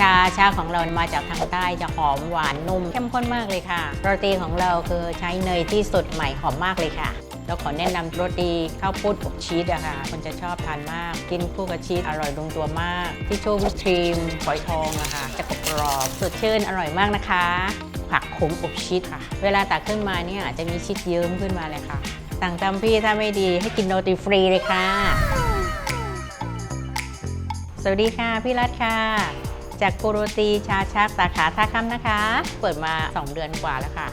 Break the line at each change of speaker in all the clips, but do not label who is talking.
ชาชาของเรามาจากทางใต้จะหอมหวานนุ่มเข้มข้นมากเลยค่ะ โรตีของเราคือใช้เนยที่สดใหม่หอมมากเลยค่ะแล้วขอแนะนำโรตีข้าวโพดอบชีสอะค่ะคนจะชอบทานมาก กินคู่กับชีสอร่อยลงตัวมากที่โชว์วิปครีมฝอยทองอะค่ะจะกรอบสดชื่นอร่อยมากนะคะ ผักขมอบชีสค่ะ เวลาตักขึ้นมาเนี่ยอาจจะมีชีสเยิ้มขึ้นมาเลยค่ะสั่งตามพี่ถ้าไม่ดีให้กินโรตีฟรีเลยค่ะ สวัสดีค่ะ พี่รัฐค่ะ จากโกโรตีชาชักสาขาท่าค่ำนะคะ เปิดมา 2 เดือนกว่าแล้วค่ะ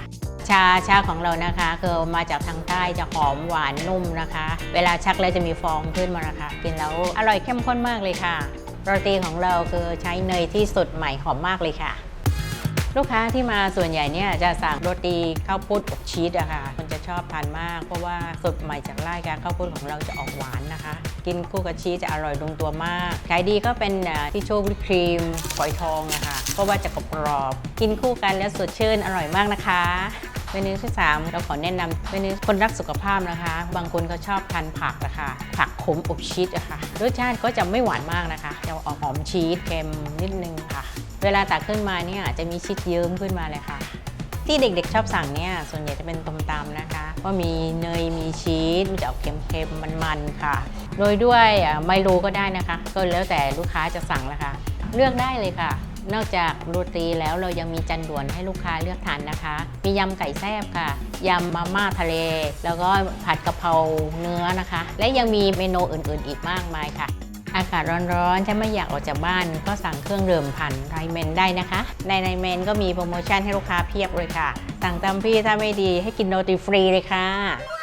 ชาชาของเรานะคะคือมาจากทางใต้จะหอมหวานนุ่มนะคะ เวลาชักแล้วจะมีฟองขึ้นมานะคะ กินแล้วอร่อยเข้มข้นมากเลยค่ะ โรตีของเราคือใช้เนยที่สดใหม่หอมมากเลยค่ะ ลูกค้าที่มาส่วนใหญ่เนี่ยจะสั่งโรตีข้าวโพดอบชีสอะค่ะคนจะ ชอบทานมาก เพราะว่าสดใหม่จากไร่การข้าวโพดของเราจะออกหวานนะคะ กินคู่กับชีสจะอร่อยลงตัวมากขายดีก็เป็นที่โชว์วิปครีมฝอยทองอะคะเพราะว่าจะกรอบกินคู่กันแล้วสดชื่นอร่อยมากนะคะเมนูที่สามเราขอแนะนำเมนูคนรักสุขภาพนะคะ บางคนเขาชอบทานผักอะคะผักขมอบชีสอะค่ะรสชาติก็จะไม่หวานมากนะคะจะออกหอมชีสเค็มนิดนึงค่ะ เวลาตักขึ้นมาเนี่ยจะมีชีสเยิ้มขึ้นมาเลยค่ะ ที่เด็กๆชอบสั่งเนี่ยส่วนใหญ่จะเป็นต้มตำนะคะว่ามีเนยมีชีสมันจะออกเค็มๆมันๆค่ะโรยด้วยอะไมโลก็ได้นะคะ ก็แล้วแต่ลูกค้าจะสั่งแล้วค่ะเลือกได้เลยค่ะ นอกจากโรตีแล้วเรายังมีจันด่วนให้ลูกค้าเลือกทานนะคะ มียำไก่แซ่บค่ะยำมาม่าทะเล แล้วก็ผัดกะเพราเนื้อนะคะ และยังมีเมนูอื่นๆอีกมากมายค่ะ อากาศร้อนๆถ้าไม่อยากออกจากบ้านก็สั่งเครื่องดื่มผ่านไลเมนได้นะคะ ในไลเมนก็มีโปรโมชั่นให้ลูกค้าเพียบเลยค่ะ สั่งตามพี่ถ้าไม่ดีให้กินโนติฟรีเลยค่ะ